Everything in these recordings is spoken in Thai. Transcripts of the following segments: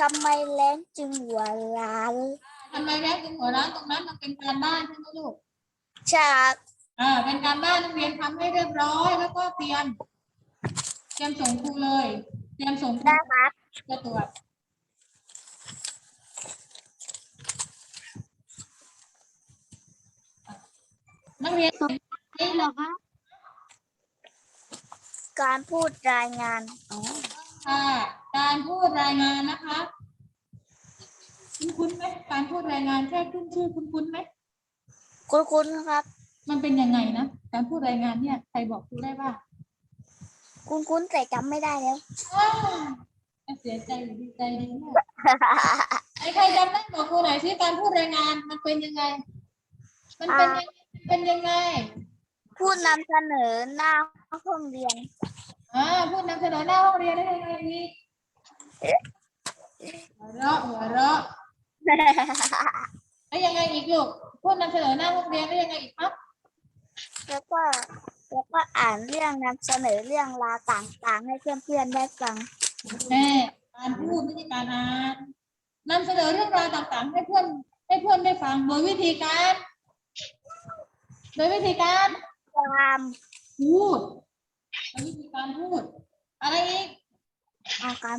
ทำไมแรงจึงหัวล้านทำไมแรกถึงหัวร้านตรงนั้นมันเป็นการบ้านใช่ไหมลูกฉากอ่าเป็นการบ้านนักเรียนทำให้เรียบร้อย แล้วก็เตรียม เตรียมส่งครูเลย เตรียมส่งครูได้ครับจะตรวจนักเรียนนี่เหรอคะการพูดรายงานอ๋อ ค่ะ การพูดรายงานนะคะ คุ้นคุ้นๆไหมการพูดรายงานแค่ขึ้นชื่อคุ้นคุ้นๆไหมคุณคุณครับ มันเป็นยังไงนะการพูดรายงานเนี่ยใครบอกครูได้บ้างคุณคุณแต่จำไม่ได้แล้ว อ้าวเสียใจหรือดีใจดีเนี่ยไอ้ใครจำได้บอกครูหน่อยสิการพูดรายงานมันเป็นยังไง มันเป็นยังไงเป็นยังไง พูดนำเสนอหน้าห้องเรียน อ่าพูดนำเสนอหน้าห้องเรียนได้ยังไงอีกหัวเราะหัวเราะแล้วยังไงอีกลูกพูดนำเสนอหน้าห้องเรียนได้ยังไงอีกครับแล้วก็แล้วก็อ่านเรื่องนำเสนอเรื่องราวต่างๆ ให้เพื่อนๆได้ฟังแม่การพูดไม่ใช่การอ่านนำเสนอเรื่องราวต่างๆ ให้เพื่อนให้เพื่อนได้ฟังโดยวิธีการ โดยวิธีการความพูดโดย วิธีการพูด อะไรอีกอาการ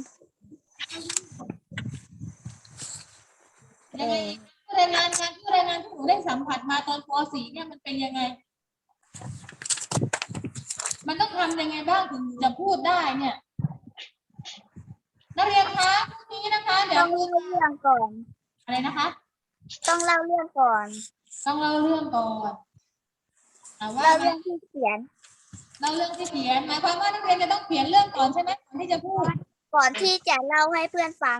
ยังไงอีกผู้รายงานงานผู้รายงานที่หนูได้สัมผัสมาตอนป .4 เนี่ยมันเป็นยังไง มันต้องทำยังไงบ้างถึงจะพูดได้เนี่ยนักเรียนคะพรุ่งนี้นะคะ เดี๋ยต้วองครูเล่าเรื่องก่อน อะไรนะคะ ต้องเล่าเรื่องก่อนต้องเล่าเรื่องก่อนอ่าว่าเล่ามาเรื่องที่เขียน เล่าเรื่องที่เขียน หมายความว่านักเรียนจะต้องเขียนเรื่องก่อนใช่ไหมก่อนที่จะพูด ก่อนที่จะเล่าให้เพื่อนฟัง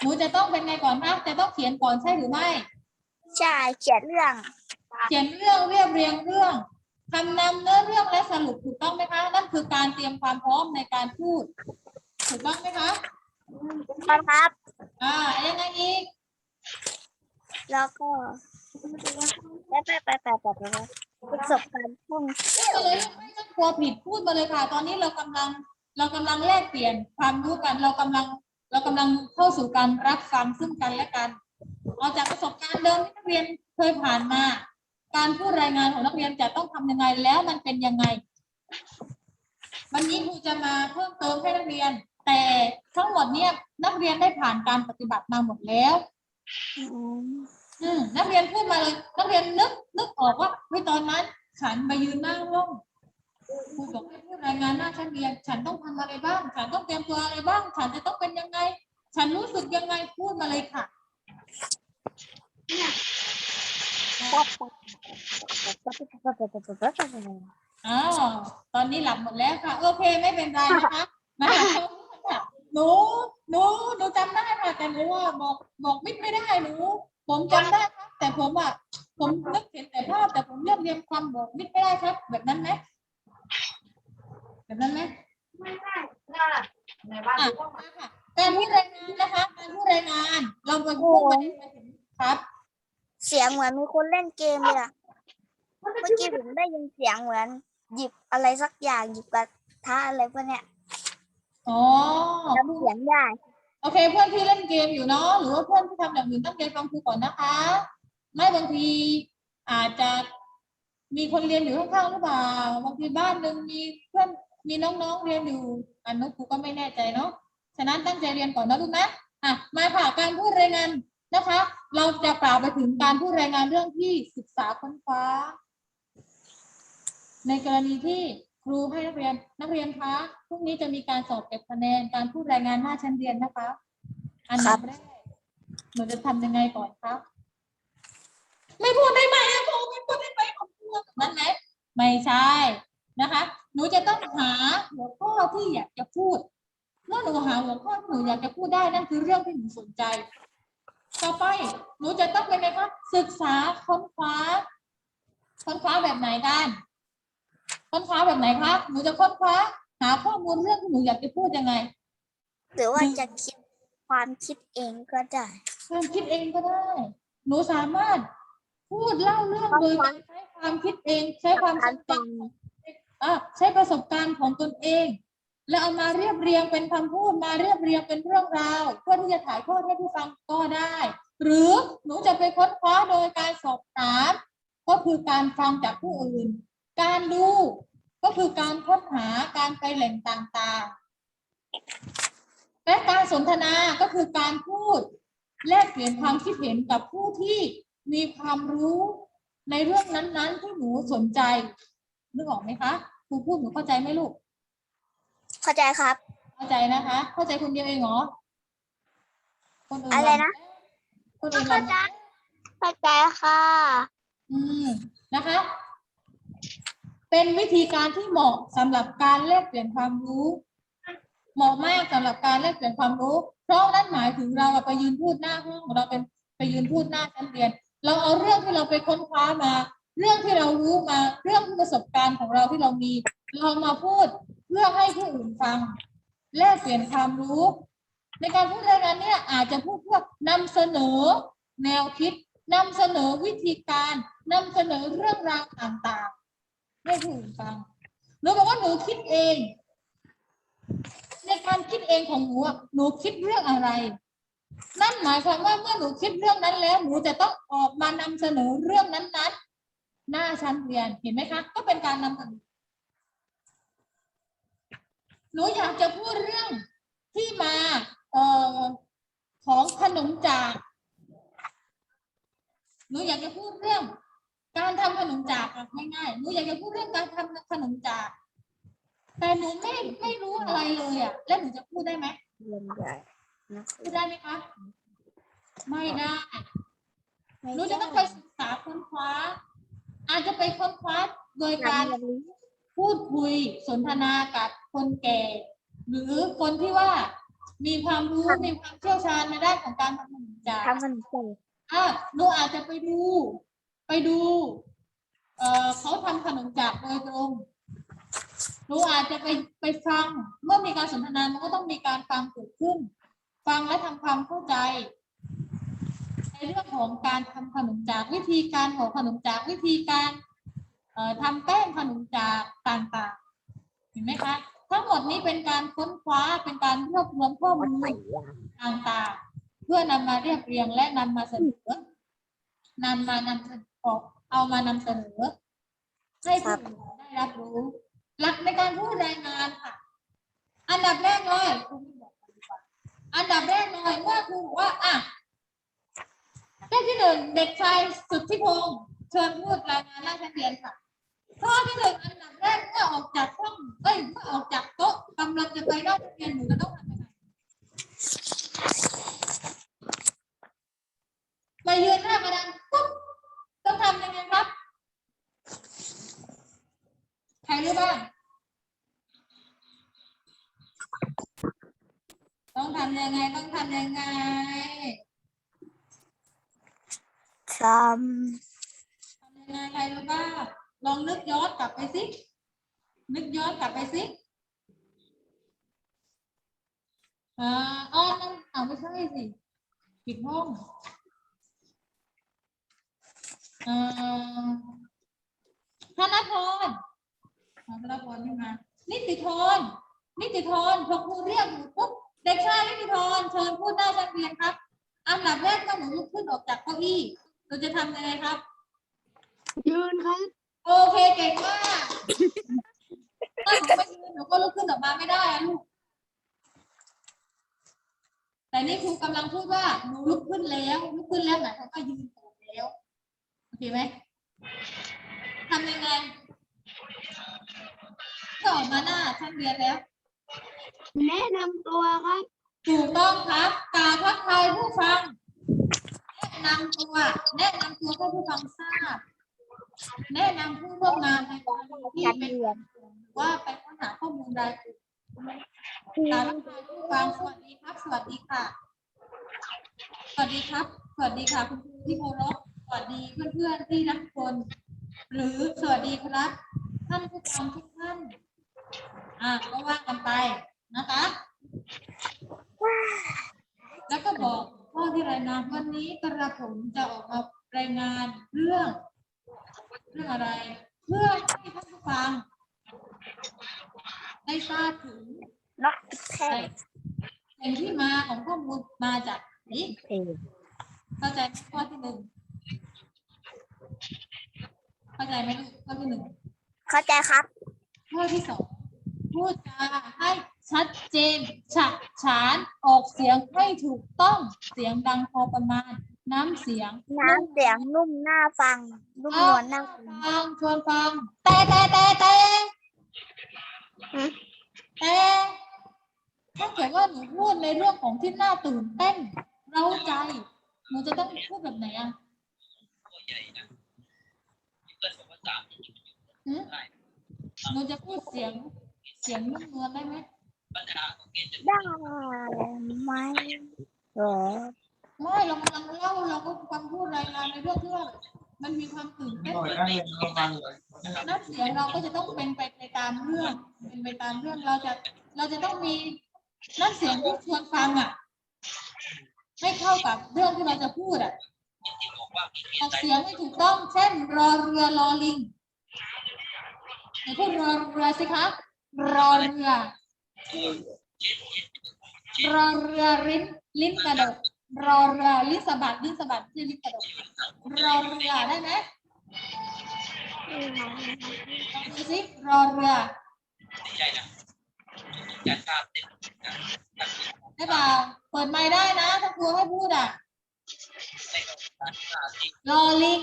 หนูจะต้องเป็นไงก่อนคะจะต้องเขียนก่อนใช่หรือไม่ ใช่เขียนเรื่อง เขียนเรื่องเรียบเรียงเรื่องคำนำเนื้อเรื่องและสรุปถูกต้องไหมคะ นั่นคือการเตรียมความพร้อมในการพูด ถูกต้องไหมคะครับ อ่ายังไงอีก แล้วก็ไปไปไปไปไปไปประสบการณ์ท่องพูดมาเลยไม่ต้องกลัวผิดพูดมาเลยค่ะ ตอนนี้เรากำลังเรากำลังแลกเปลี่ยนความรู้กัน เรากำลังเรากำลังเข้าสู่การรับฟังซึ่งกันและกันเอาจากประสบการณ์เดิมที่นักเรียนเคยผ่านมา การพูดรายงานของนักเรียนจะต้องทำยังไงแล้วมันเป็นยังไง วันนี้ครูจะมาเพิ่มเติมให้นักเรียน แต่ทั้งหมดเนี่ยนักเรียนได้ผ่านการปฏิบัติมาหมดแล้วอืมอืม นักเรียนพูดมาเลย นักเรียนนึกนึกออกว่าเฮ้ยตอนนั้น ฉันไปยืนหน้าห้องครูบอกให้พูดรายงานหน้าชั้นเรียน ฉันต้องทำอะไรบ้าง ฉันต้องเตรียมตัวอะไรบ้าง ฉันจะต้องเป็นยังไง ฉันรู้สึกยังไงพูดมาเลยค่ะอ้าวตอนนี้หลับหมดแล้วค่ะ โอเคไม่เป็นไรนะคะนะคะหนูหนูหนูจำได้ค่ะแต่หนูว่าบอกบอกมิดไม่ได้หนู ผมจำได้ครับ แต่ผมอะผมนึกเห็นแต่ภาพแต่ผมเรียบเรียงความบอกมิดไม่ได้ครับ แบบนั้นไหมแบบนั้นไหมไม่ได้ได้ในบ้านอะดูว่ามาค่ะการพูดรายงานนะคะการพูดรายงาน เราไปพูดประเด็นไปถึงครับ เสียงเหมือนมีคนเล่นเกมเลยอะเมื่อกี้ผมได้ยินเสียงเหมือน หยิบอะไรสักอย่างหยิบกระทะอะไรพวกเนี้ยอ๋อจำเสียงได้ โอเคเพื่อนที่เล่นเกมอยู่เนาะหรือว่าเพื่อนที่ทำอย่างอื่นตั้งใจฟังครูก่อนนะคะ ไม่บางทีอาจจะมีคนเรียนอยู่ข้างๆหรือเปล่าบางทีบ้านหนึ่งมีเพื่อนมีน้องๆเรียนอยู่อันนู้นครูก็ไม่แน่ใจเนาะฉะนั้นตั้งใจเรียนก่อนนะลูกนะอะมาค่ะการพูดรายงานนะคะ เราจะกล่าวไปถึงการพูดรายงานเรื่องที่ศึกษาค้นคว้า ในกรณีที่ ครูให้นักเรียนนักเรียนคะพรุ่งนี้จะมีการสอบเก็บคะแนนการพูดรายงานหน้าชั้นเรียนนะคะ อันดับแรกหนูจะทำยังไงก่อนครับไม่พูดได้ไหมครูไม่พูดได้ไหมของครูนั่นไหมไม่ใช่นะคะ หนูจะต้องหาหัวข้อที่อยากจะพูดเมื่อหนูหาหัวข้อที่หนูอยากจะพูดได้นั่นคือเรื่องที่หนูสนใจ ต่อไปหนูจะต้องเป็นไงคะศึกษาค้นคว้าค้นคว้าแบบไหนกัน ค้นคว้าแบบไหนคะหนูจะค้นคว้า หาข้อมูลเรื่องที่หนูอยากจะพูดยังไงหรือว่าจะคิดความคิดเองก็ได้ความคิดเองก็ได้ หนูสามารถพูดเล่าเรื่องโดยการใช้ความคิดเอง ใช้ความการทรงจฟังำอะใช้ประสบการณ์ของตนเอง แล้วเอามาเรียบเรียงเป็นคำพูดมาเรียบเรียงเป็นเรื่องราว เพื่อที่จะถ่ายทอดให้ผู้ฟังก็ได้ หรือหนูจะไปค้นคว้าโดยการสอบถามก็คือการฟังจากผู้อื่น การดูก็คือการค้นหาการไปแหล่งต่างๆ และการสนทนาก็คือการพูด แลกเปลี่ยนความคิดเห็นกับผู้ที่มีความรู้ในเรื่องนั้นๆ ที่หนูสนใจนึกออกไหมคะครูพูดหนูเข้าใจไหมลูก เข้าใจครับ เข้าใจนะคะ เข้าใจคนเดียวเองเหรอคนอื่นอะไรนะคนอื่นเข้าใจเข้าใจค่ะ อืมนะคะ เป็นวิธีการที่เหมาะสำหรับการแลกเปลี่ยนความรู้ เหมาะมากสำหรับการแลกเปลี่ยนความรู้ เพราะนั่นหมายถึงเราไปยืนพูดหน้าห้องเราเป็นไปยืนพูดหน้าชั้นเรียน เราเอาเรื่องที่เราไปค้นคว้ามา เรื่องที่เรารู้มา เรื่องประสบการณ์ของเราที่เรามี เรามาพูดเพื่อให้ผู้อื่นฟัง แลกเปลี่ยนความรู้ ในการพูดรายงานเนี่ยอาจจะพูดเพื่อนำเสนอแนวคิดนำเสนอวิธีการนำเสนอเรื่องราวต่างๆ ให้ผู้อื่นฟังหนูบอกว่าหนูคิดเอง ในการคิดเองของหนูอะหนูคิดเรื่องอะไร นั่นหมายความว่าเมื่อหนูคิดเรื่องนั้นแล้ว หนูจะต้องออกมานำเสนอเรื่องนั้นๆ หน้าชั้นเรียนเห็นไหมคะ ก็เป็นการนำเสนอหนูอยากจะพูดเรื่องที่มาเอ่อของขนมจากหนูอยากจะพูดเรื่อง การทำขนมจากอะง่ายๆหนูอยากจะพูดเรื่องการทำขนมจาก แต่หนูไม่ไม่รู้อะไรเลยอะ แล้วหนูจะพูดได้ไหมเรียนใหญ่นะพูดได้ไหมคะ ไม่ได้ไม่หนูจะต้องไปศึกษาค้นคว้า อาจจะไปค้นคว้าโดยการเรียนรู้พูดคุยสนทนากับคนแก่ หรือคนที่ว่ามีความรู้มีความเชี่ยวชาญในด้านของการทำขนมจากทำขนมจีนอะหนูอาจจะไปดู ไปดูเออเขาทำขนมจากโดยตรงหนูอาจจะไปไปฟังเมื่อมีการสนทนามันก็ต้องมีการฟังเกิดขึ้น ฟังและทำความเข้าใจ ในเรื่องของการทำขนมจากวิธีการห่อขนมจากวิธีการเอ่อทำแป้งขนมจากต่างๆเห็นไหมคะทั้งหมดนี้เป็นการค้นคว้าเป็นการรวบรวมข้อมูลต่างๆ เพื่อนำมาเรียบเรียงและนำมาเสนอนำมานำเสนอ ออกเอามานำเสนอ ให้ผู้อื่นได้รับรู้ หลักในการพูดรายงานค่ะ อันดับแรกเลยครูบอกก่อนดีกว่าอันดับแรกเลยเมื่อครูบอกว่าอะเรื่องที่หนึ่งเด็กชายสุทธิพงศ์เชิญพูดรายงานหน้าชั้นเรียนค่ะข้อที่หนึ่งอันดับแรกเมื่อออกจากห้องเอ้ยเมื่อออกจากโต๊ะกำลังจะไปหน้าชั้นเรียนหนูจะต้องทำยังไงมายืนหน้ากระดานปุ๊บ ต้องทำยังไงครับ ใครรู้บ้าง ต้องทำยังไง ต้องทำยังไงททำยังไงใครรู้บ้าง ลองนึกย้อนกลับไปสิ นึกย้อนกลับไปสิอ่าอ้อนั่นเอาไม่ใช่สิ ปิดห้อง เอ่อธนพรธนพรไม่มา นิติธรนิติธรพอครูเรียกหนูปุ๊บ เด็กชายนิติธรเชิญพูดหน้าชั้นเรียนครับ อันดับแรกเมื่อหนูลุกขึ้นออกจากเก้าอี้หนูจะทำยังไงครับ ยืนครับโอเคเก่งมากถ้าหนูไม่ยืนหนูก็ลุกขึ้นออกมาไม่ได้อะลูก แต่นี่ครูกำลังพูดว่าหนูลุกขึ้นแล้วลุกขึ้นแล้วหมายความว่ายืนต่อแล้ว โอเคไหมทำยังไงก็ออกมาหน้าชั้นเรียนแล้ว แนะนำตัวครับ ถูกต้องครับกล่าวทักทายผู้ฟัง แนะนำตัว แนะนำตัวให้ผู้ฟังทราบ แนะนำผู้ร่วมงานในกรณีที่การเป็นเรียนว่าไปค้นหาข้อมูลรายละเอียดกล่าวทักทายผู้ฟังสวัสดีครับ สวัสดีค่ะ สวัสดีครับ สวัสดีค่ะ คุณครูที่เคารพ สวัสดีเพื่อนๆที่รักทุกคน หรือสวัสดีครับท่านผู้ฟังทุกท่าน อ่าก็ว่ากันไปนะคะ แล้วก็บอกข้อที่รายงานวันนี้กระผมจะออกมารายงานเรื่อง เรื่องอะไร เพื่อให้ท่านผู้ฟัง ได้ทราบถึงนกแค่แหล่งที่มาของข้อมูลมาจากนี้เพลงเข้าใจไหมข้อที่หนึ่งเข้า ใจไหมลูกข้อที่หนึ่งเข้าใจครับ ข้อที่สองพูดจาให้ชัดเจนฉะฉานออกเสียงให้ถูกต้องเสียงดังพอประมาณ น้ำเสียงน้ำเสียงนุ่มหน้าฟัง นุ่มนวลหน้าฟังฟังชวนฟังแต่แต่แต่แต่อืมแต่ถ้าเกิดว่าหนูพูดในเรื่องของที่น่าตื่นเต้น เราใจหนูจะต้องพูดแบบไหนอะ หืมหนูจะพูดเสียง เสียงนุ่มนวลได้ไหมได้ไหมเหรอไม่เรากำลังเล่าเราก็กำลังพูดรายงานในเรื่องที่ว่ามันมีความตื่นเต้นน่อยได้เลยเราฟังเลยน้ำเสียงเราก็จะต้องเป็นไปไปตามเรื่อง เป็นไปตามเรื่องเราจะ เราจะต้องมีน้ำเสียงที่ชวนฟังอะให้เข้ากับเรื่องที่เราจะพูดอะ ออกเสียงให้ถูกต้อง เช่น รอเรือรอลิงไหนพูดรอเรือสิคะรอเรือ รอเรือลิ้นลิ้นกระดกรอเรือลิ้นสะบัดลิ้นสะบัดที่ลิ้นกระดกรอเรือได้ไหมลองดูสิรอเรือได้เปล่าเปิดไมค์ได้นะ ถ้าครูให้พูดอะ รอลิง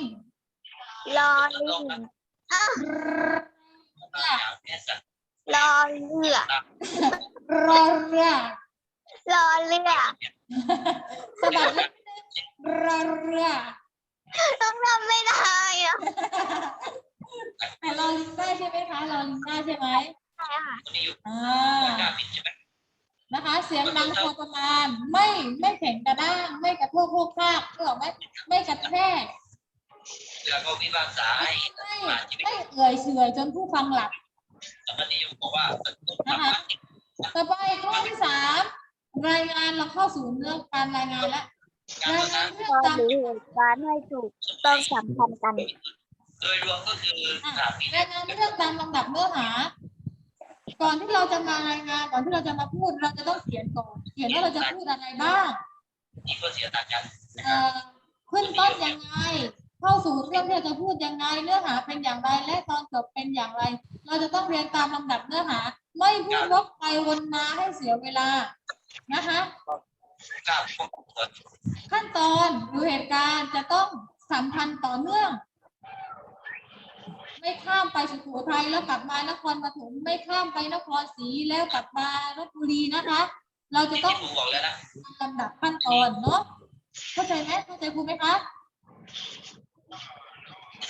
รอลิงรอเรือรอเรือ รอเรือรอเรือสะบัดลิ้นรอเรือ ต้องทำไม่ได้อะแต่รอลิงได้ใช่ไหมคะรอลิงได้ใช่ไหมใช่ค่ะอ่า นะคะ เสียงดังพอประมาณ ไม่ไม่แข็งกระด้าง ไม่กระโทกโคกคากหรอกไหมไม่กระแทกแล้วก็วิพากษาให้ไม่ไม่เอื่อยเฉอยจนผู้ฟังหลับสมนิยมบอกว่านะคะต่อไปข้อที่สามรายงานเราเข้าสู่เรื่องการรายงานแล้วการรายทำงางานนเรื่อตงอนตามหรือเหตุการณ์ให้ถูกต้องสัมพันธ์กันโดยรวมก็คือสามปีรายงานเรื่องตามลำดับเนื้อหา ก่อนที่เราจะมารายงานก่อนที่เราจะมาพูดเราจะต้องเขียนก่อนเขียนว่าเราจะพูดอะไรบ้างที่ก็เสียต่างกันเอ่อขึ้นต้นยังไง เข้าสู่เรื่องที่เราจะพูดยังไงเนื้อหาเป็นอย่างไรและตอนจบเป็นอย่างไร เราจะต้องเรียนตามลำดับเนื้อหา ไม่พูดวกไปวนมาให้เสียเวลานะคะกับพวกคนขั้นตอนหรือเหตุการณ์จะต้องสัมพันธ์ต่อเนื่อง ไม่ข้ามไปสุโขทัยแล้วกลับมานครปฐมไม่ข้ามไปนครศรีแล้วกลับมาลบบุรีนะคะ เราจะต้องที่ครูบอกแล้วนะลำดับขั้นตอนเนาะเข้าใจไหมเข้าใจครูไหมคะ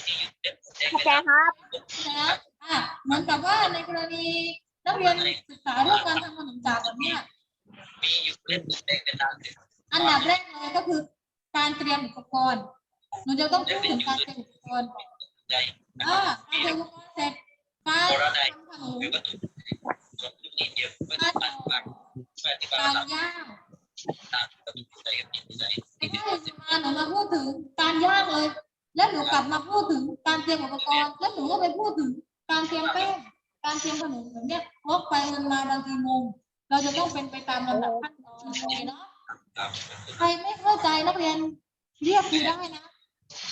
ที่อยู่เด็กเด็กเข้าใจครับเข้าใจนะอะเหมือนกับว่าในกรณีนักเรียนศึกษาเรื่องการทำขนมจากแบบเนี้ยมีอยู่เล่นเด็กเป็นตามเด็กอันดับแรกเลยก็คือการเตรียมอุปกรณ์หนูจะต้องพูดถึงการเตรียมอุปกรณ์ก่อน ใจนะอ่าการเตรียมอุปกรเสร็จการโบราณใดทำขนมคือวัตถุส่วนที่เดียวไม่กาต้อรงมากแปดที่บ้าการนเราย่างต่างก็มีใจกับมีใจไม่ใช่มาหนูมาพูดถึงการยางเลย แล้วหนูกลับมาพูดถึงการเตรียมอุปกรณ์ แล้วหนูก็ไปพูดถึงการเตรียมแป้งการเตรียมขนมแบบเนี้ยวกไปวนมาบางทีงงเราจะต้องเป็นไปตามลำดับขั้นตอนโอเคเนาะครับใครไม่เข้าใจนักเรียนเรียกครูได้นะ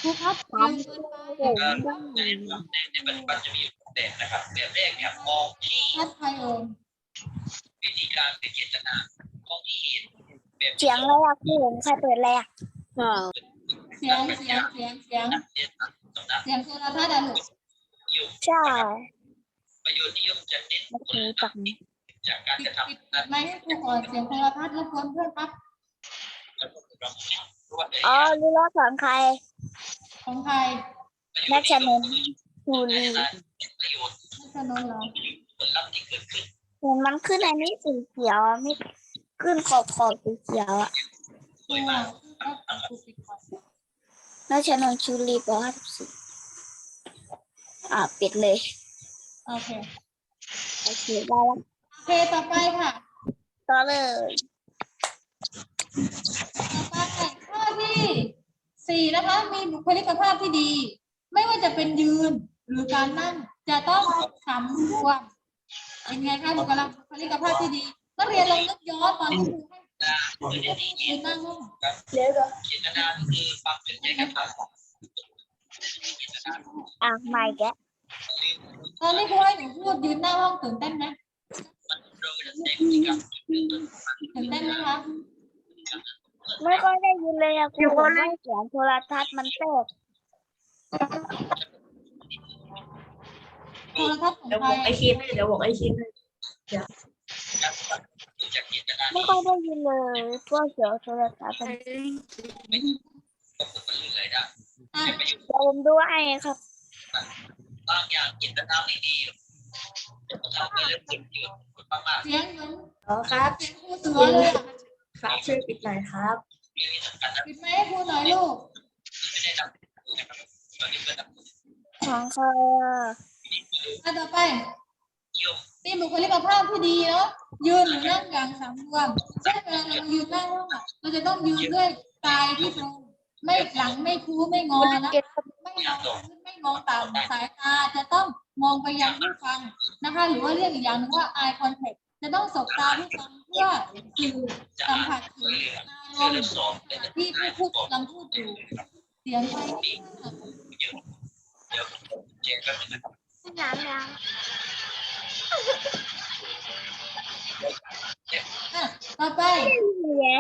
ครูครับเรียนเกินไปในในปัจจุบันจะมีแบบนะครับแบบแรกเนี่ยมองที่ท่านใครเอ่ยวิธีการเป็นเจตนามองที่เหตุแบบเสียงอะไรอะพี่เห็นใครเปิดอะไรอะเสียงเสียงเสียงเสียงนักเรียนสำนักเสียงโทรทัศน์อะลูกอยู่ใช่ประโยชน์นิยมจะเน้นเมื่อกี้ปักจากการปิกดระปิดทำนั้นไม่ให้ครูก่อนเสียงโทรทัศน์รบกวนเพื่อนครับ และผลลัพธ์รวดอ๋อรู้แล้วสอนใครของใครนักชนนทูลีประโยชน์นัชนนท์เหรอผลลัพธ์ที่เกิดขึ้นเห็นมันขึ้นอันนี้สีเขียวอะไม่ขึ้นขอบขอบสีเขียวอะครูอะก็ครูปิดก่อนนักชนนชูรีปห้าสิบสี่อ่าปิดเลย โอเค โอเคได้แล้วโอเค ต่อไปค่ะ ต่อเลย ต่อไปข้อที่สี่ นะคะ มีบุคลิกภาพที่ดี ไม่ว่าจะเป็นยืนหรือการนั่งจะต้องสำรวมเป็นไงคะบุคลากบุคลิกภาพที่ดีนักเรียนลองนึกย้อนตอนที่ครูให้นะเดี๋ยวนี้ยืนหน้าห้องเดี๋ยวก่อนเจตนาคือความเป็นใจกับความเจตนาอะไม่แกะตอนที่ครูให้หนูพูดยืนหน้าห้องตื่นเต้นไหมเราจะใช้พฤติกรรมตื่นเต้นไหมคะ ไม่ค่อยได้ยินเลยอะครูผมว่าเสียงโทรทัศน์มันแตกโทรทัศน์ของเดี๋ยวใคบรอกไอคิดให้เดี๋ยวบอกไอคิดให้ดูจากเจตนาไม่ค่อยได้ยินเลยพวกเสียงโทรทัศน์มันก็ปกติเลยนะอะประโยชน์เดี๋ยวผมดูให้ครับบางอย่างเจตนาไม่ดีจะทำให้เรื่องผลเยอะผลมากเสียงเหมือนอ๋อครับเสียงครูเสือเลยอะ ครับช่วยปิดหน่อยครับๆมีสำคัญนะปิดไมค์ให้ครูหน่อยลูกไม่ได้นำนะครับตอนนี้เป็นของใครอะอะต่อไปนิยมมีบุคลิกภาพที่ดีเนาะยืนหรือนั่งอย่างสำรวมเช่นเวลาเรายืนหน้าห้องอะเราจะต้องยืนด้วยกายที่ตรงไม่หลังไม่คู้ไม่งอนะเก็บไม่มองขึ้นไม่มองต่ำสายตาจะต้องมองไปยังผู้ฟังนะคะ หรือว่าเรียกอีกอย่างหนึงว่า eye contact จะต้องสบตาผู้ฟังเพื่อสื่อสัมผัสถึงอารมณ์ที่ผู้พูดกำลังพูดอยู่เสียงไปเยอะเดี๋ยวเจ๊ก็นะครับน้ำยังต่อไปแย่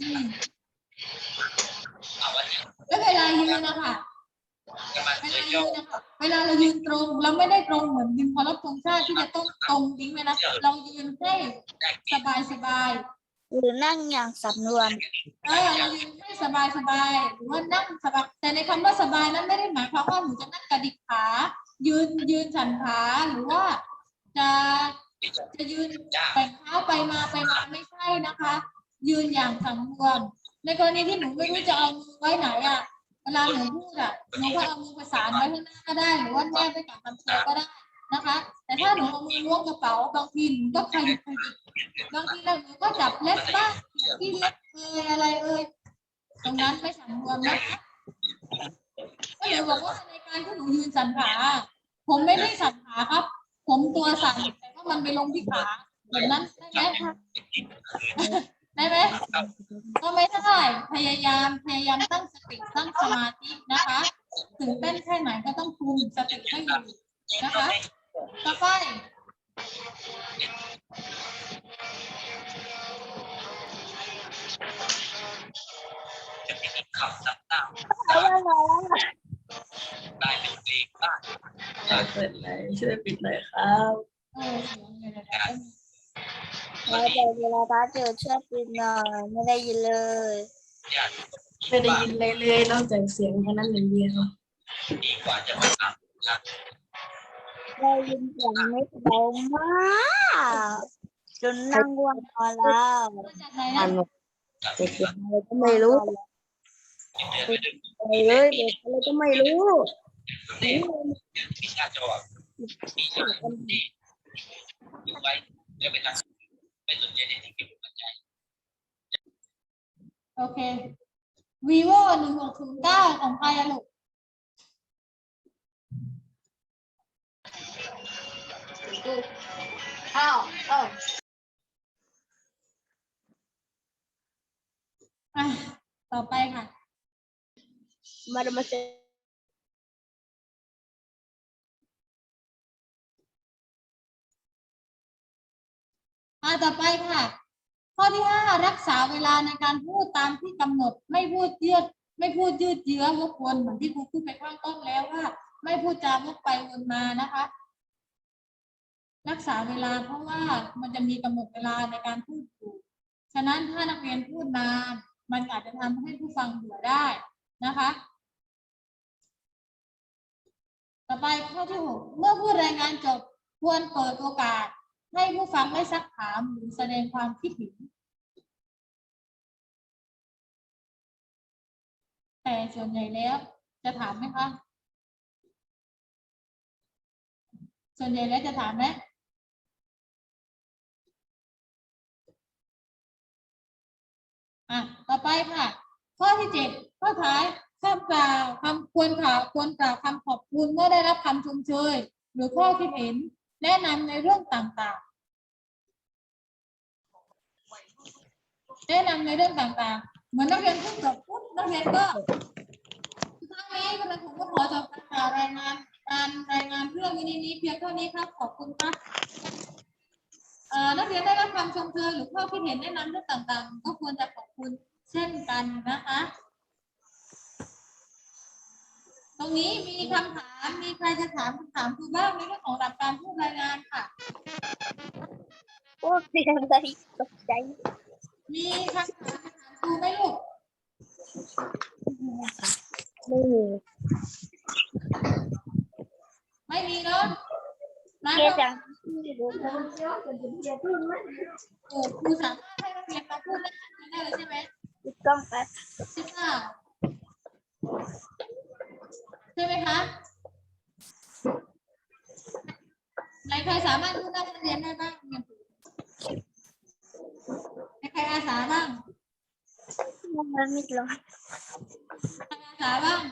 อืมเอาวันนี้แล้วเวลายืนนะคะ ก็มาเวเคลายยืย่อนนะคะเวลาเรายืนตรงเราไม่ได้ตรงเหมือนยืนเคารพธงชาติที่จะต้องตรงดิ้งเลยนะเรายืนให้ได้สบายสบายหรือนั่งอย่างสำรวมเออเรายืนให้สบายสบายหรือว่านั่งสบายแต่ในคำว่าสบายนั้นไม่ได้หมายความว่าหนูจะนั่งกระดิกขา ยืนยืนฉันขาหรือว่าจะจะยืน จ้า แบ่งเท้าไปมาไปมาไม่ใช่นะคะ ยืนอย่างสำรวมในกรณีที่หนูไม่รู้จะเอามือไว้ไหนอะ เวลาหนูพูดอะหนูก็เอามือประสานไว้ข้างหน้าก็ได้ หรือว่าแนบไปกับลำตัวก็ได้นะคะ แต่ถ้าหนูเอามือล้วงกระเป๋าบางทีหนูก็ขยิบขยิบบางทีแล้วหนูก็จับเล็บบ้างที่เล็บเอยอะไรเอยตรงนั้นไม่สำรวมนะคะก็เลยบอกว่าในการที่หนูยืนสันขาผมไม่ได้สันขาครับ ผมตัวสั่นแต่ว่ามันไปลงที่ขาแบบนั้นได้ไหมได้ไหมก็ไม่ ได้พยายามพยายามตั้งสติตั้งสมาธินะคะ ถึงเต้นแค่ไหนก็ต้องคุมสติให้อยู่ เราไปเวลาตาเจอเชื่อปิดหน่อยไม่ได้ยินเลยอยากไม่ได้ยินเลยเลยนอกจากเสียงแค่นั้นอย่างเดียวดีกว่าจะมาอ่านครับได้ยินเสียงไม่เบามากจนนั่งง่วงนอนแล้วมาจากไหนนะอันเด็กอะไรก็ไม่รู้เดินไปดึงไปเลยเด็กอะไรก็ไม่รู้ ต่อไปค่ะ ข้อที่ห้ารักษาเวลาในการพูดตามที่กำหนด ไม่พูดยืด ไม่พูดยืดเยื้อวกวนเหมือนที่ครูพูดไปข้างต้นแล้วว่า ไม่พูดจาวกไปวนมานะคะ รักษาเวลาเพราะว่ามันจะมีกำหนดเวลาในการพูดอยู่ฉะนั้นถ้านักเรียนพูดนานมันอาจจะทำให้ผู้ฟังเบื่อได้นะคะ ต่อไปข้อที่หกเมื่อพูดรายงานจบควรเปิดโอกาส ให้ผู้ฟังได้ซักถามหรือแสดงความคิดเห็นแต่ส่วนใหญ่แล้วจะถามไหมคะ ส่วนใหญ่แล้วจะถามไหมอะ ต่อไปค่ะ ข้อที่เจ็ดข้อท้ายคำกล่าวคำควรกล่าวควรกล่าวคำขอบคุณเมื่อได้รับคำชมเชย หรือข้อคิดเห็น แนะนำในเรื่องต่างๆ แนะนำในเรื่องต่างๆ เหมือนนักเรียนเพิ่งจบปุ๊บนักเรียนก็สุดท้ายนี้กำลังผมก็ขอจบการกล่าวรายงานการรายงานเรื่องวิดีนี้เพียงเท่านี้ครับขอบคุณครับนักเรียนได้รับคำชมเชยหรือข้อคิดเห็นแนะนำเรื่องต่างๆ ก็ควรจะขอบคุณเช่นกันนะคะ ต รงนี้มีคำถาม มีใครจะถามคำถามครูบ้างในเรื่องของหลักการพูดรายงานค่ะ โอ้เสียงเลยตกใจ มีคำถามจะถามครูไหมลูก ไม่มี ไม่มีเนาะมาเกคจังเออครูสามารถให้นักเรียนมาพูดได้ได้เลยใช่ไหมปิดกล้องแป๊บใช่เปล่า ใช่ไหมคะไหนใครสามารถพูดหน้าชั้นเรียนได้บ้างเนี่ยใครอาสาบ้างมันมิดลงใครอาสาบ้าง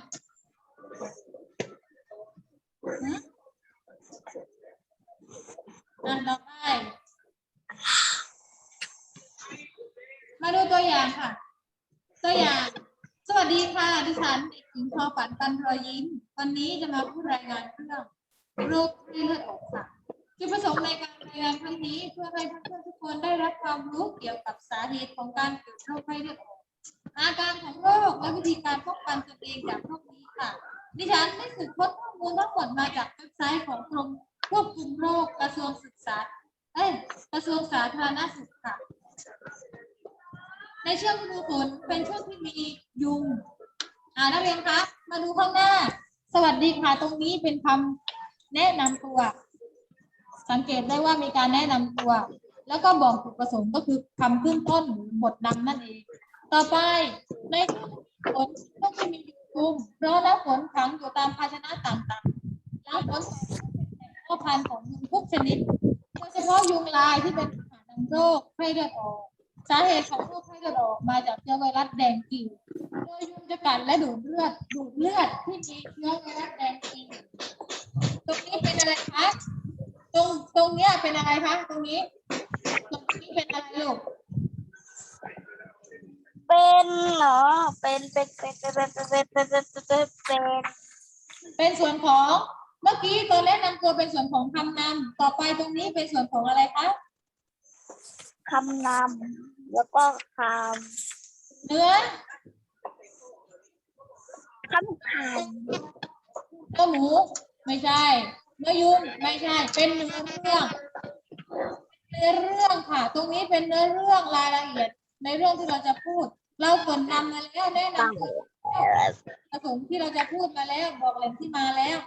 อะต่อไปมาดูตัวอย่างค่ะ ตัวอย่าง วัสดีค่ะ ดิฉันเด็กหญิงพอฝันปันรอยยิ้ม วันนี้จะมาพูดรายงานเรื่องโรคไข้เลือดออกค่ะ จุดประสงค์ในการรายงานครั้งนี้เพื่อให้เพื่อนๆทุกคนได้รับความรู้เกี่ยวกับสาเหตุของการเกิดโรคไข้เลือดออก อาการของโรคและวิธีการป้องกันตนเองจากโรคนี้ค่ะ ดิฉันได้สืบค้นข้อมูลทั้งหมดมาจากเว็บไซต์ของกรมควบคุมโรคกระทรวงศึกษา เอ้ย กระทรวงสาธารณสุขค่ะ ในช่วงฤดูฝนเป็นช่วงที่มียุง อ่านักเรียนคะมาดูข้างหน้า สวัสดีค่ะตรงนี้เป็นคำแนะนำตัว สังเกตได้ว่ามีการแนะนำตัว แล้วก็บอกจุดประสงค์ก็คือคำขึ้นต้นหรือบทนำนั่นเอง ต่อไปในช่วงฝนก็จะมียุงเพราะน้ำฝนขังอยู่ตามภาชนะต่างๆน้ำฝนกเป็นพ่อพันของยุงทุกชนิดโดยเฉพาะยุงลายที่เป็นอาหารนำโรคไข้เลือดออกสาเหตุของ เลือดออกมาจากเชื้อไวรัสแดงกิ่งโดยยุงจะกัดและดูดเลือดดูดเลือดที่มีเชื้อไวรัสแดงกิ่งตรงนี้เป็นอะไรคะตรงตรงเนี้ยเป็นอะไรคะตรงนี้ ตรงนี้เป็นอะไรลูกเป็นเหรอเป็นเป็นเป็นเป็นเป็นเป็นเป็นเป็นเป็นเป็นส่วนของเมื่อกี้ตัวแนะนำตัวเป็นส่วนของคำนำต่อไปตรงนี้เป็นส่วนของอะไรคะคำนำ แล้วก็คเนื้อำคำขานเนื้อหมูไม่ใช่ เนื้อยุงไม่ใช่ เป็นเนื้อเรื่องเนื้อเรื่องค่ะ ตรงนี้เป็นเนื้อเรื่องรายละเอียด ในเรื่องที่เราจะพูด เราเกรินนำมาแล้วแนะนำตัวประสงค์ที่เราจะพูดมาแล้วบอกแหล่งที่มาแล้ว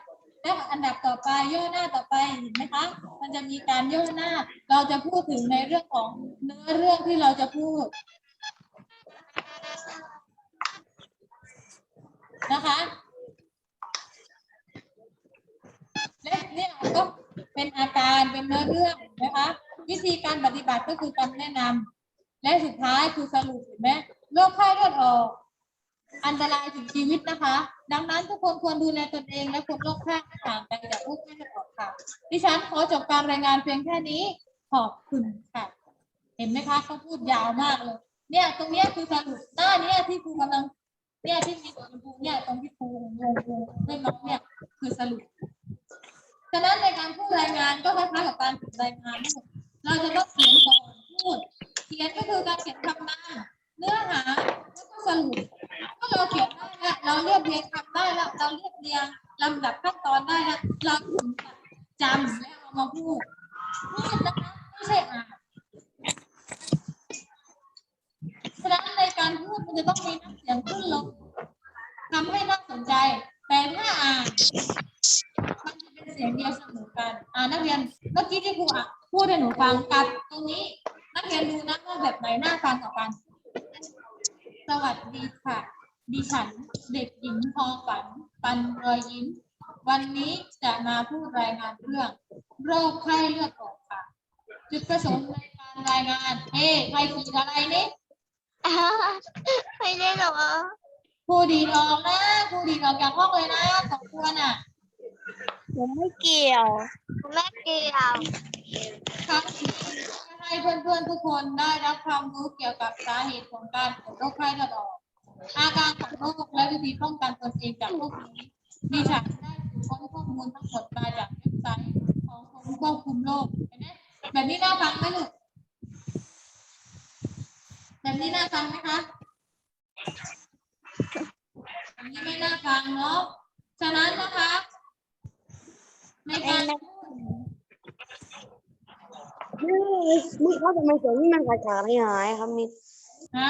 แล้วอันดับต่อไปย่อหน้าต่อไปเห็นไหมคะ มันจะมีการย่อหน้า เราจะพูดถึงในเรื่องของเนื้อเรื่องที่เราจะพูดนะคะและเนี่ยก็เป็นอาการเป็นเนื้อเรื่องนะคะ วิธีการปฏิบัติก็คือการแนะนำและสุดท้ายคือสรุปเห็นไหมโรคไข้เลือดออก อันตรายถึงชีวิตนะคะ ดังนั้นทุกคนควรดูแลตนเองและคนรอบข้างให้ห่างไกลจากโรคไข้เลือดออกค่ะ ดิฉันขอจบการรายงานเพียงแค่นี้ ขอบคุณค่ะ เห็นไหมคะเขาพูดยาวมากเลย เนี่ยตรงเนี้ยคือสรุปหน้าเนี้ยที่ครูกำลัง เนี่ยที่มีตัวชมพูเนี่ยตรงที่ครูงงงๆด้วยน้องเนี่ยคือสรุป ฉะนั้นในการพูดรายงานก็คล้ายๆกับการฝึกรายงานเราจะต้องเขียนก่อนพูด เขียนก็คือการเขียนคำนำเนื้อหาแล้วก็สรุปก็เราเขียนได้แล้วเราเรียบเรียงคำได้แล้วเราเรียบเรียงลำดับขั้นตอนได้แล้วเราถึงจะจำและเอามาพูดพูดนะคะไม่ใช่อ่านฉะนั้นในการพูดมันจะต้องมีน้ำเสียงขึ้นลงทำให้น่าสนใจ แต่ถ้าอ่าน มันจะเป็นเสียงเดียวเสมอกัน อ่านักเรียน เมื่อกี้ที่ครูอะพูดให้หนูฟังกับตรงนี้ นักเรียนดูนะว่าแบบไหนน่าฟังกว่ากัน สวัสดีค่ะ ดิฉันเด็กหญิงพอฝัน ปันรอยยิ้ม วันนี้จะมาพูดรายงานเรื่อง โรคไข้เลือดออกค่ะ จุดประสงค์ในการรายงาน เฮ้ใครขีดอะไรนี่ ไม่ได้หรอ ครูดีดออกนะครูดีดออกจากห้องเลยนะสองตัวน่ะ ผม ไม่เกี่ยวไม่เกี่ยวครับให้เพื่อนๆทุกคนได้รับความรู้เกี่ยวกับสาเหตุของการเกิดโรคไข้เลือดออกอาการของโรคและวิธีป้องกันตนเองจากโรคนี้ดิฉันได้ค้นข้อมูลทั้งหมดมาจากเว็บไซต์ของกรมควบคุมโรคเห็นไหมแบบนี้น่าฟังไหมลูกแบบนี้น่าฟังไหมคะแบบนี้ไม่น่าฟังเนาะฉะนั้นนะคะ ในการพูดมิดเขาทำไมเสียงนี่มันขาดขาดหายครับมิดนะ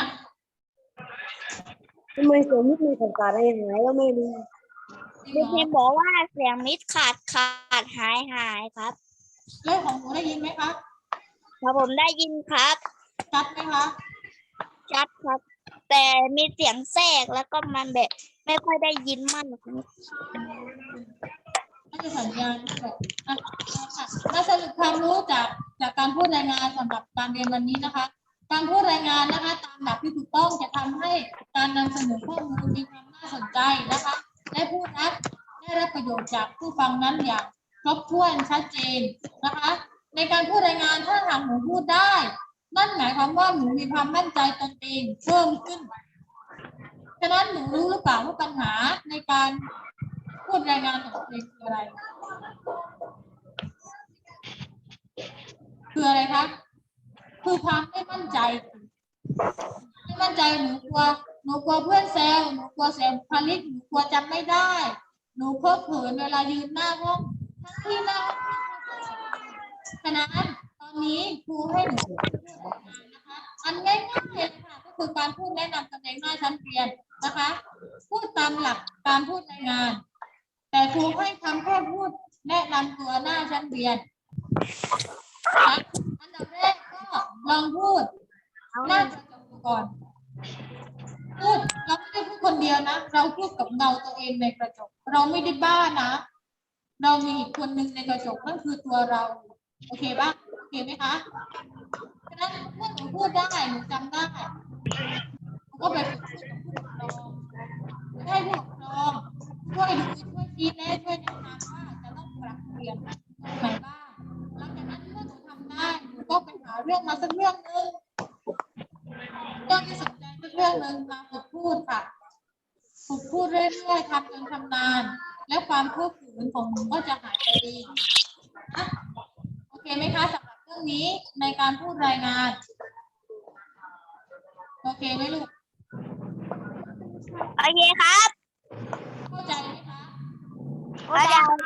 ทำไมเสียงมิดมันขาดขาดหายหายก็ไม่รู้จริงมีเหรอทีมบอกว่าเสียงมิดขาดขาดหายหายครับแล้วของหนูได้ยินไหมคะครับผมได้ยินครับชัดไหมคะชัดครับ แต่มีเสียงแทรกแล้วก็มันแบบ ไม่ค่อยได้ยินมากครับ น่าจะสัญญาณค่ะมาสรุปความรู้จากจากการพูดรายงานสำหรับการเรียนวันนี้นะคะ การพูดรายงานนะคะ ตามหลักที่ถูกต้องจะทำให้การนำเสนอข้อมูลมีความน่าสนใจนะคะ และผู้รับได้รับประโยชน์จากผู้ฟังนั้นอย่างครบถ้วนชัดเจนนะคะ ในการพูดรายงานถ้าหากหนูพูดได้ นั่นหมายความว่าหนูมีความมั่นใจตนเองเพิ่มขึ้น ฉะนั้นหนูรู้หรือเปล่าว่าปัญหาในการ พูดรายงานของตัวเองคืออะไร คืออะไรคะ คือความไม่มั่นใจ ไม่มั่นใจหนูกลัว หนูกลัวเพื่อนแซว หนูกลัวเสียผลิตหนูกลัวจำไม่ได้ หนูเพ้อเขินเวลายืนหน้าห้องทั้งที่หน้าห้องฉะนั้นตอนนี้ครูให้หนูนะคะอันง่ายๆเลยค่ะก็คือการพูดแนะนำตำแหนเองหน้าชั้นเรียนนะคะ พูดตามหลักการพูดรายงาน แต่ครูให้คำแค่พูดแนะนำตัวหน้าชั้นเรียนนะคะอันดับแรกก็ลองพูดหน้ากระจกดูก่อน พูดเราไม่ได้พูดคนเดียวนะ เราพูดกับเงาตัวเองในกระจก เราไม่ได้บ้านะ เรามีอีกคนหนึ่งในกระจกนั่นคือตัวเรา โอเคปะโอเคไหมคะ ฉะนั้นเมื่อหนูพูดได้หนูจำได้ นี้ในการพูดรายงาน โอเคไหมลูก โอเคครับเข้าใจไหมคะเข้าใจค่ะ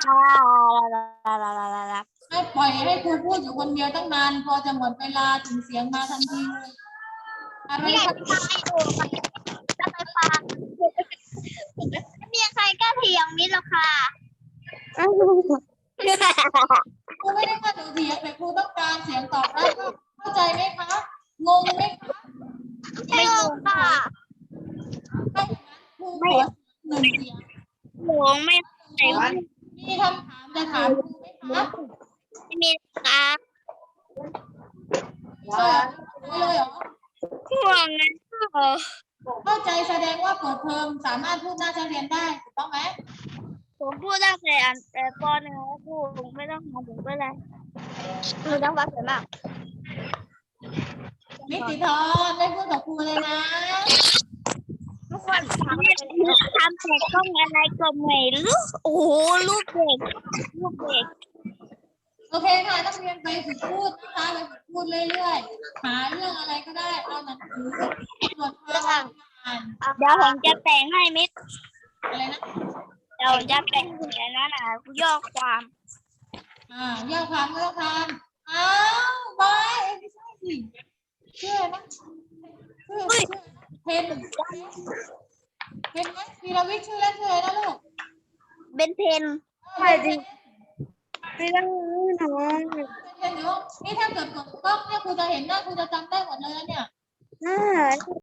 ให้ปล่อยให้ครูพูดอยู่คนเดียวตั้งนาน พอจะหมดเวลาถึงเสียงมาทันทีเลยอะไรไม่อยากคะฟังอยู่จะไปฟังไม่มีใครกล้าเถียงมิตรหรอกค่ะ ครูไม่ได้มาถึงเถียงแต่ครูต้องการเสียงตอบรับเข้าใจไหมคะงงไหมคะไม่รู้ค่ะถ้าอย่างนั้นครูขอหนึ่งเสียงหนูไม่ไหนว่ามีคำถามจะถามครูไหมคะไม่มีค่ะไม่เลยเหรอห่วงนะเข้าใจแสดงว่าเปิดเทอมสามารถพูดหน้าชั้นเรียนได้ถูกต้องไหม ผมพูดตั้งแต่อันแต่ปหนึ่งแล้วพูดไม่ต้องหาผมก็ได้หนูต้องฟังเสียงมากนิติธรไม่พูดกับครูเลยนะทุกคนทำทำแต่กล้องอะไรก็ไม่รู้โอ้โหลูกเด็กลูกเด็กโอเคค่ะนักเรียนไปฝึกพูดนะคะไปฝึกพูดเรื่อยๆหาเรื่องอะไรก็ได้เอาหนังสือตรวจภาพอ่านเดี๋ยวผมจะแต่งให้มิตรอะไรนะ เดี๋ยวจะแต่งแต่นั้นอะย่อความอ่าย่อความย่อความอ้าวบายเอ้ยไม่ใช่สิชื่ออะไรนะชื่อชื่อเพนเพนไหมพีรวิทย์ชื่อเล่นชื่ออะไรนะลูกเบนเทนใช่จริงไม่ได้นะเห็นอยู่นี่ถ้าเกิดกดกล้องเนี่ยครูจะเห็นหน้าครูจะจำได้หมดเลยนะเนี่ยน่า